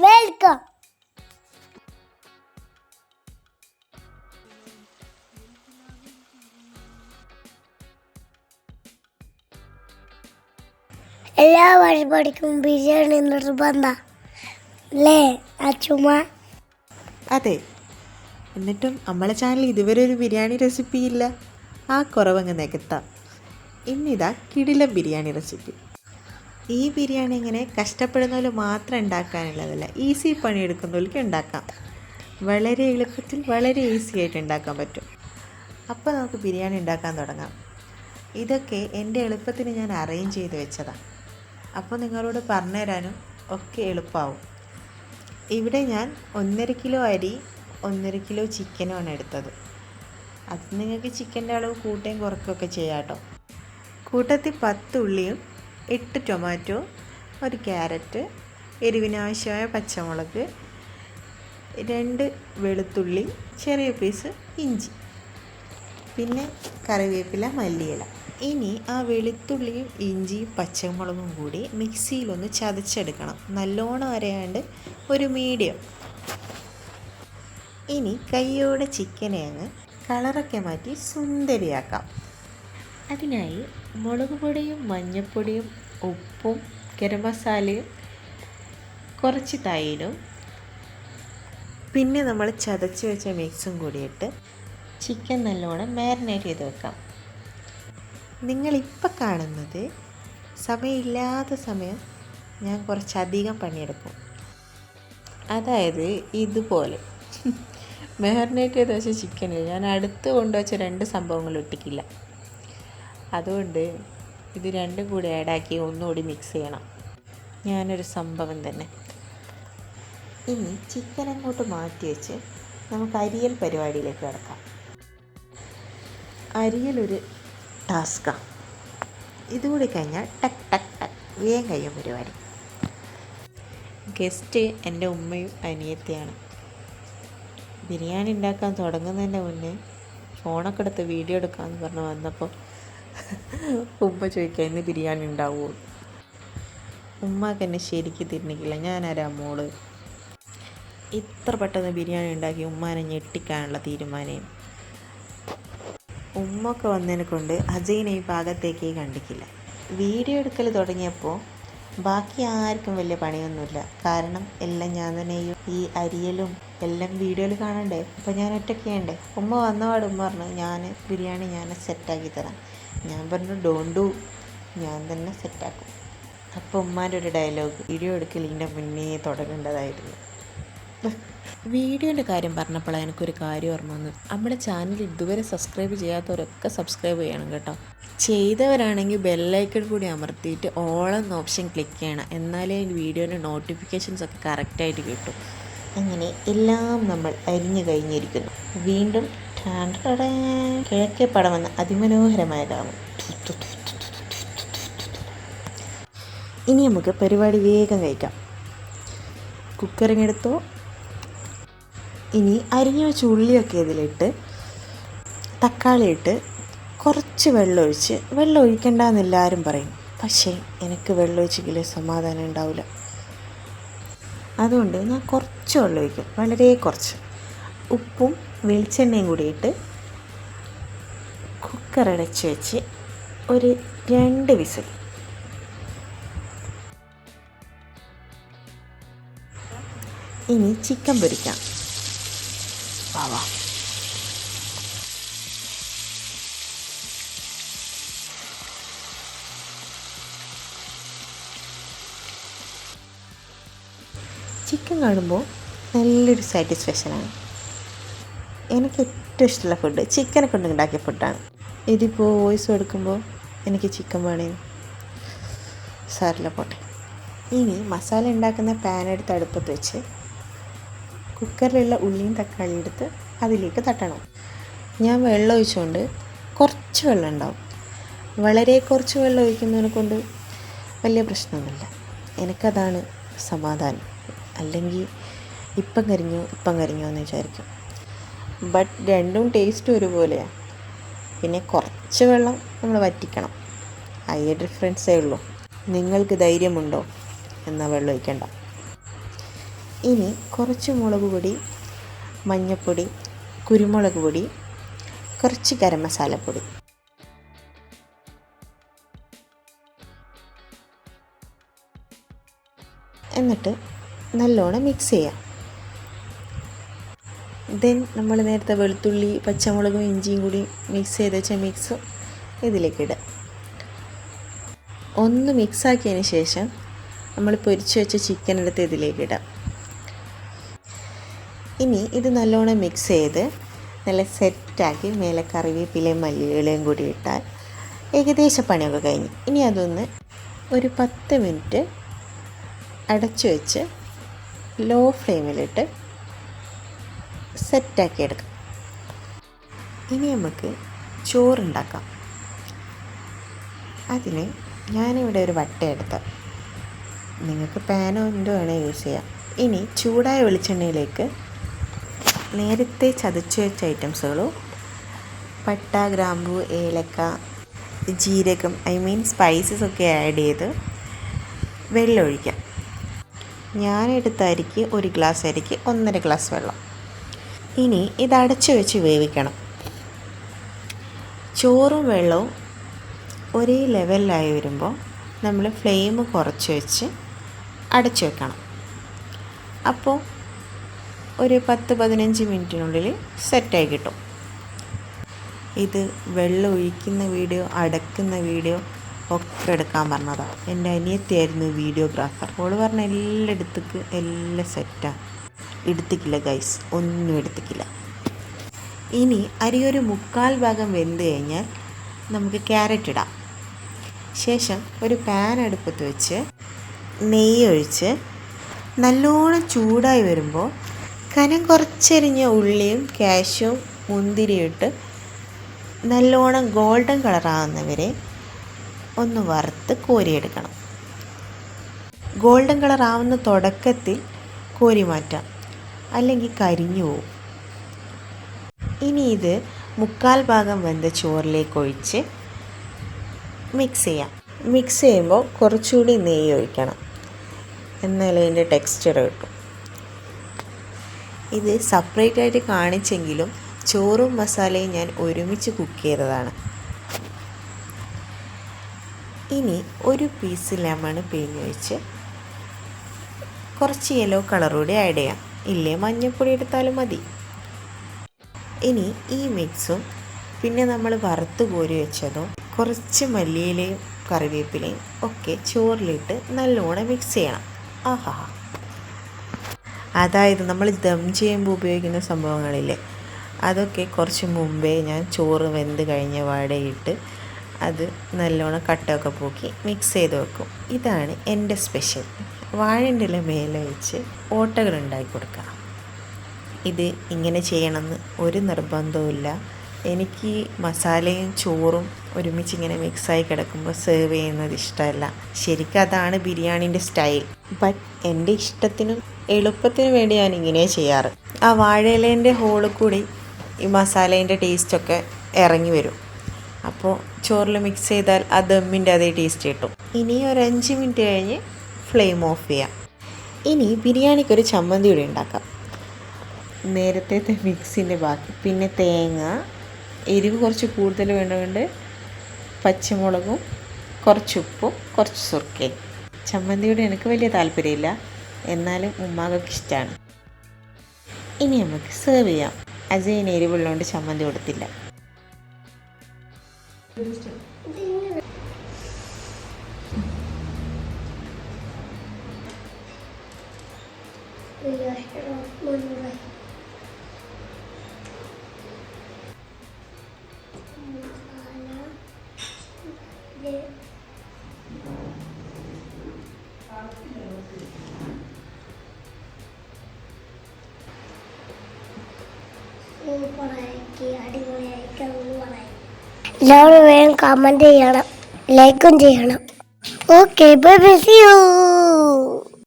Welcome എല്ലാ വഴിപാടിക്കും ബിരിയാണി നിർബന്ധ. അല്ലേ അച്ചുമ്മ അതെ. എന്നിട്ടും നമ്മളെ ചാനൽ ഇതുവരെ ഒരു ബിരിയാണി റെസിപ്പി ഇല്ല. ആ കുറവങ്ങ് നികത്താം. ഇന്നിതാ കിടിലം ബിരിയാണി റെസിപ്പി ഈ ബിരിയാണി ഇങ്ങനെ കഷ്ടപ്പെടുന്നവർ മാത്രം ഉണ്ടാക്കാനുള്ളതല്ല ഈസി പണിയെടുക്കുന്നവർക്ക് ഉണ്ടാക്കാം. വളരെ എളുപ്പത്തിൽ വളരെ ഈസി ആയിട്ട് ഉണ്ടാക്കാൻ പറ്റും. അപ്പോൾ നമുക്ക് ബിരിയാണി ഉണ്ടാക്കാൻ തുടങ്ങാം. ഇതൊക്കെ എന്റെ എളുപ്പത്തിന് ഞാൻ അറേഞ്ച് ചെയ്ത് വെച്ചതാണ് അപ്പോൾ നിങ്ങളോട് പറഞ്ഞുതരാനും ഒക്കെ എളുപ്പമാവും ഇവിടെ ഞാൻ ഒന്നര കിലോ അരി ഒന്നര കിലോ ചിക്കനുമാണ് എടുത്തത്. അത് നിങ്ങൾക്ക് ചിക്കന്റെ അളവ് കൂട്ടുകയും കുറക്കുകയൊക്കെ ചെയ്യാം കേട്ടോ. കൂട്ടത്തിൽ പത്ത് ഉള്ളിയും എട്ട് ടൊമാറ്റോ ഒരു ക്യാരറ്റ് എരിവിനാവശ്യമായ പച്ചമുളക് രണ്ട് വെളുത്തുള്ളി ചെറിയ പീസ് ഇഞ്ചി പിന്നെ കറിവേപ്പില മല്ലിയില. ഇനി ആ വെളുത്തുള്ളിയും ഇഞ്ചിയും പച്ചമുളകും കൂടി മിക്സിയിലൊന്ന് ചതച്ചെടുക്കണം. നല്ലോണം അരയാണ്ട് ഒരു മീഡിയം. ഇനി കൈയോടെ ചിക്കനെ അങ്ങ് കളറൊക്കെ മാറ്റി സുന്ദരിയാക്കാം. അതിനായി മുളക് പൊടിയും മഞ്ഞൾപ്പൊടിയും ഉപ്പും ഗരം മസാലയും കുറച്ച് തൈരും. പിന്നെ നമ്മൾ ചതച്ച് വെച്ച മിക്സും കൂടിയിട്ട് ചിക്കൻ നല്ലോണം മാരിനേറ്റ് ചെയ്ത് വെക്കാം. നിങ്ങളിപ്പോൾ കാണുന്നത് സമയമില്ലാത്ത സമയം ഞാൻ കുറച്ചധികം പണിയെടുക്കും. അതായത് ഇതുപോലെ. മാരിനേറ്റ് ചെയ്ത് വെച്ച ചിക്കനിൽ ഞാൻ അടുത്ത് കൊണ്ടുവച്ച രണ്ട് സംഭവങ്ങൾ ഒട്ടിക്കില്ല. അതുകൊണ്ട് ഇത് രണ്ടും കൂടി ആഡാക്കി ഒന്നുകൂടി മിക്സ് ചെയ്യണം. ഞാനൊരു സംഭവം തന്നെ. ഇനി ചിക്കൻ അങ്ങോട്ട് മാറ്റി വെച്ച് നമുക്ക് അരിയൽ പരിപാടിയിലേക്ക് കിടക്കാം. അരിയലൊരു ടാസ്ക്കാണ് ഇതുകൂടി കഴിഞ്ഞാൽ ടക്ക് ടക്ക് ടക്ക് വേഗം കഴിയും പരിപാടി. ഗസ്റ്റ് എന്റെ ഉമ്മയും അനിയത്തിയാണ്. ബിരിയാണി ഉണ്ടാക്കാൻ തുടങ്ങുന്നതിന്റെ മുന്നേ ഫോണൊക്കെ എടുത്ത് വീഡിയോ എടുക്കാമെന്ന് പറഞ്ഞ് വന്നപ്പോൾ ഉമ്മ ചോദിക്കുക ഇന്ന് ബിരിയാണി ഉണ്ടാവുമോ ഉമ്മക്ക് എന്നെ ശരിക്കും തിരിഞ്ഞിക്കില്ല ഞാനാരാ മോൾ? ഇത്ര പെട്ടെന്ന് ബിരിയാണി ഉണ്ടാക്കി ഉമ്മാനെ ഞെട്ടിക്കാനുള്ള തീരുമാനം. ഉമ്മൊക്കെ വന്നതിനെ കൊണ്ട് അജയിനെ ഈ ഭാഗത്തേക്ക് കണ്ടിക്കില്ല. വീഡിയോ എടുക്കൽ തുടങ്ങിയപ്പോൾ ബാക്കി ആർക്കും വലിയ പണിയൊന്നുമില്ല. കാരണം എല്ലാം ഞാൻ തന്നെ ഈ അരിയലും എല്ലാം വീഡിയോയിൽ കാണണ്ടേ? അപ്പോൾ ഞാൻ ഒറ്റയ്ക്ക് ചെയ്യണ്ടേ? ഉമ്മ വന്നപാട് ഉമ്മ പറഞ്ഞു ഞാൻ ബിരിയാണി ഞാൻ സെറ്റാക്കി തരാം. ഞാൻ പറഞ്ഞു ഡോണ്ട് ഡു ഞാൻ തന്നെ സെറ്റാക്കും അപ്പോൾ ഉമ്മാന്റെ ഒരു ഡയലോഗ് വീഡിയോ എടുക്കലിന്റെ മുന്നേ തുടങ്ങേണ്ടതായിരുന്നു. വീഡിയോന്റെ കാര്യം പറഞ്ഞപ്പോഴാണ് എനിക്കൊരു കാര്യം ഓർമ്മ വന്നു നമ്മുടെ ചാനൽ ഇതുവരെ സബ്സ്ക്രൈബ് ചെയ്യാത്തവരൊക്കെ സബ്സ്ക്രൈബ് ചെയ്യണം കേട്ടോ. ചെയ്തവരാണെങ്കിൽ ബെല്ലൈക്കൺ കൂടി അമർത്തിയിട്ട് ഓളെന്ന എന്ന ഓപ്ഷൻ ക്ലിക്ക് ചെയ്യണം. എന്നാലേ വീഡിയോന്റെ നോട്ടിഫിക്കേഷൻസ് ഒക്കെ കറക്റ്റായിട്ട് കിട്ടും. അങ്ങനെ എല്ലാം നമ്മൾ അരിഞ്ഞു കഴിഞ്ഞിരിക്കുന്നു. വീണ്ടും കിഴക്കേ പടമെന്ന അതിമനോഹരമായ ഗാനം ഇനി നമുക്ക് പരിപാടി വേഗം കഴിക്കാം. കുക്കറിങ്ങെടുത്തോ ഇനി അരിഞ്ഞു വെച്ച ഉള്ളിയൊക്കെ ഇതിലിട്ട് തക്കാളി ഇട്ട് കുറച്ച് വെള്ളം ഒഴിച്ച് വെള്ളം ഒഴിക്കണ്ടെന്ന് എല്ലാവരും പറയും. പക്ഷേ എനിക്ക് വെള്ളം ഒഴിച്ചെങ്കിലേ സമാധാനം ഉണ്ടാവില്ല അതുകൊണ്ട് ഞാൻ കുറച്ച് വെള്ളം ഒഴിക്കും വളരെ കുറച്ച്. ഉപ്പും വെളിച്ചെണ്ണയും കൂടിയിട്ട് കുക്കർ അടച്ച് വെച്ച് ഒരു രണ്ട് വിസിൽ. ഇനി ചിക്കൻ പൊരിക്കാം. വാ വാ. ചിക്കൻ കാണുമ്പോൾ നല്ലൊരു സാറ്റിസ്ഫാക്ഷനാണ് എനിക്ക് ഏറ്റവും ഇഷ്ടമുള്ള ഫുഡ് ചിക്കനെ കൊണ്ട് ഉണ്ടാക്കിയ ഫുഡാണ് ഇതിപ്പോൾ വോയിസ് എടുക്കുമ്പോൾ എനിക്ക് ചിക്കൻ വേണേ സാരില്ല പോട്ടെ. ഇനി മസാല ഉണ്ടാക്കുന്ന പാൻ എടുത്ത് അടുപ്പത്ത് വെച്ച് കുക്കറിലുള്ള ഉള്ളിയും തക്കാളിയും എടുത്ത് അതിലേക്ക് തട്ടണം. ഞാൻ വെള്ളം ഒഴിച്ചുകൊണ്ട് കുറച്ച് വെള്ളം ഉണ്ടാവും. വളരെ കുറച്ച് വെള്ളം ഒഴിക്കുന്നതിനെ കൊണ്ട് വലിയ പ്രശ്നമൊന്നുമില്ല. എനിക്കതാണ് സമാധാനം. അല്ലെങ്കിൽ ഇപ്പം കരിഞ്ഞു ഇപ്പം കരിഞ്ഞു എന്ന് വിചാരിക്കും. ബട്ട് രണ്ടും ടേസ്റ്റ് ഒരുപോലെയാണ് പിന്നെ കുറച്ച് വെള്ളം നമ്മൾ വറ്റിക്കണം. അതിന്റെ ഡിഫറൻസേ ഉള്ളൂ. നിങ്ങൾക്ക് ധൈര്യമുണ്ടോ? എന്നാൽ വെള്ളം ഒഴിക്കണ്ട. ഇനി കുറച്ച് മുളക് പൊടി മഞ്ഞൾപ്പൊടി കുരുമുളക് പൊടി കുറച്ച് ഗരം മസാലപ്പൊടി എന്നിട്ട് നല്ലോണം മിക്സ് ചെയ്യാം. ദെൻ നമ്മൾ നേരത്തെ വെളുത്തുള്ളി പച്ചമുളകും ഇഞ്ചിയും കൂടി മിക്സ് ചെയ്ത് വെച്ച മിക്സ് ഇതിലേക്ക് ഇടുക ഒന്ന് മിക്സാക്കിയതിന് ശേഷം നമ്മൾ പൊരിച്ച് വെച്ച ചിക്കൻ എടുത്ത് ഇതിലേക്കിടാം ഇനി ഇത് നല്ലോണം മിക്സ് ചെയ്ത് നല്ല സെറ്റാക്കി മേലെ കറിവേപ്പിലയും മല്ലിയിലയും കൂടി ഇട്ടാൽ ഏകദേശം പണിയൊക്കെ കഴിഞ്ഞു. ഇനി അതൊന്ന് ഒരു പത്ത് മിനിറ്റ് അടച്ചു വെച്ച് ലോ ഫ്ലെയിമിലിട്ട് സെറ്റാക്കി എടുക്കാം. ഇനി നമുക്ക് ചോറുണ്ടാക്കാം. അതിന് ഞാനിവിടെ ഒരു വട്ട എടുത്ത് നിങ്ങൾക്ക് പാനോ എന്തോ വേണേൽ യൂസ് ചെയ്യാം. ഇനി ചൂടായ വെളിച്ചെണ്ണയിലേക്ക് നേരത്തെ ചതച്ച് വെച്ച ഐറ്റംസുകളും പട്ട ഗ്രാമ്പു ഏലക്ക ജീരകം ഐ മീൻ സ്പൈസസ് ഒക്കെ ആഡ് ചെയ്ത് വെള്ളം ഒഴിക്കാം ഞാനെടുത്ത അരിക്ക് ഒരു ഗ്ലാസ് അരിക്ക് ഒന്നര ഗ്ലാസ് വെള്ളം. ഇനി ഇതടച്ചു വെച്ച് വേവിക്കണം. ചോറും വെള്ളവും ഒരേ ലെവലിലായി വരുമ്പോൾ നമ്മൾ ഫ്ലെയിം കുറച്ച് വെച്ച് അടച്ചു വെക്കണം. അപ്പോൾ ഒരു പത്ത് പതിനഞ്ച് മിനിറ്റിനുള്ളിൽ സെറ്റായി കിട്ടും. ഇത് വെള്ളം ഒഴിക്കുന്ന വീഡിയോ അടക്കുന്ന വീഡിയോ ഒക്കെ എടുക്കാൻ പറഞ്ഞതാണ് എന്റെ അനിയത്തിയായിരുന്നു വീഡിയോഗ്രാഫർ അവൾ പറഞ്ഞ എല്ലായിടത്തേക്ക് എല്ലാം സെറ്റാണ് എടുത്തിക്കില്ല ഗൈസ് ഒന്നും എടുത്തിക്കില്ല. ഇനി അരി ഒരു മുക്കാൽ ഭാഗം വെന്ത് കഴിഞ്ഞാൽ നമുക്ക് ക്യാരറ്റ് ഇടാം. ശേഷം ഒരു പാൻ അടുപ്പത്ത് വെച്ച് നെയ്യ് ഒഴിച്ച് നല്ലോണം ചൂടായി വരുമ്പോൾ കനം കുറച്ചെരിഞ്ഞ ഉള്ളിയും കാഷ്യവും മുന്തിരിയും ഇട്ട് നല്ലോണം ഗോൾഡൻ കളറാകുന്നവരെ ഒന്ന് വറുത്ത് കോരിയെടുക്കണം. ഗോൾഡൻ കളറാവുന്ന തുടക്കത്തിൽ കോരി മാറ്റാം. അല്ലെങ്കിൽ കരിഞ്ഞു പോവും. ഇനി ഇത് മുക്കാൽ ഭാഗം വെന്ത ചോറിലേക്ക് ഒഴിച്ച് മിക്സ് ചെയ്യാം. മിക്സ് ചെയ്യുമ്പോൾ കുറച്ചുകൂടി നെയ്യ് ഒഴിക്കണം. എന്നാലേ അതിന്റെ ടെക്സ്ചർ കിട്ടും. ഇത് സെപ്പറേറ്റ് ആയിട്ട് കാണിച്ചെങ്കിലും ചോറും മസാലയും ഞാൻ ഒരുമിച്ച് കുക്ക് ചെയ്തതാണ്. ഇനി ഒരു പീസ് ലെമൺ പിഴിഞ്ഞൊഴിച്ച് കുറച്ച് യെല്ലോ കളർ കൂടി ആഡ് ചെയ്യാം. ഇല്ലേ മഞ്ഞൾപ്പൊടി എടുത്താലും മതി. ഇനി ഈ മിക്സും പിന്നെ നമ്മൾ വറുത്ത് കോരി വെച്ചതും കുറച്ച് മല്ലിയിലയും കറിവേപ്പിലയും ഒക്കെ ചോറിലിട്ട് നല്ലോണം മിക്സ് ചെയ്യണം. ആഹാ. അതായത് നമ്മൾ ദം ചെയ്യുമ്പോൾ ഉപയോഗിക്കുന്ന സംഭവങ്ങളില്ലേ? അതൊക്കെ കുറച്ച് മുമ്പേ ഞാൻ ചോറ് വെന്ത് കഴിഞ്ഞ വാടയിട്ട് അത് നല്ലോണം കട്ടൊക്കെ പോക്കി മിക്സ് ചെയ്ത് വെക്കും. ഇതാണ് എന്റെ സ്പെഷ്യൽ വാഴന്റെ ഇല മേലെ വെച്ച് ഓട്ടകൾ ഉണ്ടാക്കി കൊടുക്കുക ഇത് ഇങ്ങനെ ചെയ്യണമെന്ന് ഒരു നിർബന്ധവുമില്ല. എനിക്ക് മസാലയും ചോറും ഒരുമിച്ച് ഇങ്ങനെ മിക്സായി കിടക്കുമ്പോൾ സെർവ് ചെയ്യുന്നത് ഇഷ്ടമല്ല. ശരിക്കും അതാണ് ബിരിയാണീന്റെ സ്റ്റൈൽ ബട്ട് എന്റെ ഇഷ്ടത്തിനും എളുപ്പത്തിനും വേണ്ടി ഞാൻ ഇങ്ങനെ ചെയ്യാറ്. ആ വാഴയിലേന്റെ ഹോളിൽ കൂടി ഈ മസാലേന്റെ ടേസ്റ്റൊക്കെ ഇറങ്ങി വരും. അപ്പോൾ ചോറിൽ മിക്സ് ചെയ്താൽ ആ ദമ്മിന്റെ അതേ ടേസ്റ്റ് കിട്ടും. ഇനി ഒരു അഞ്ച് മിനിറ്റ് കഴിഞ്ഞ് ഫ്ലെയിം ഓഫ് ചെയ്യാം. ഇനി ബിരിയാണിക്ക് ഒരു ചമ്മന്തി കൂടി ഉണ്ടാക്കാം. നേരത്തെ മിക്സിന്റെ ബാക്കി. പിന്നെ തേങ്ങ എരിവ് കുറച്ച് കൂടുതൽ വേണ്ടതുകൊണ്ട് പച്ചമുളകും കുറച്ച് ഉപ്പും കുറച്ച് സുർക്കയും. ചമ്മന്തിയോട് എനിക്ക് വലിയ താല്പര്യമില്ല. എന്നാലും ഉമ്മാകൊക്കെ ഇഷ്ടമാണ് ഇനി നമുക്ക് സെർവ് ചെയ്യാം. അജയിന് എരിവുള്ളതുകൊണ്ട് ചമ്മന്തി കൊടുത്തില്ല. എല്ലാവരും വേഗം കമന്റ് ചെയ്യണം ലൈക്കും ചെയ്യണം. Okay bye bye see you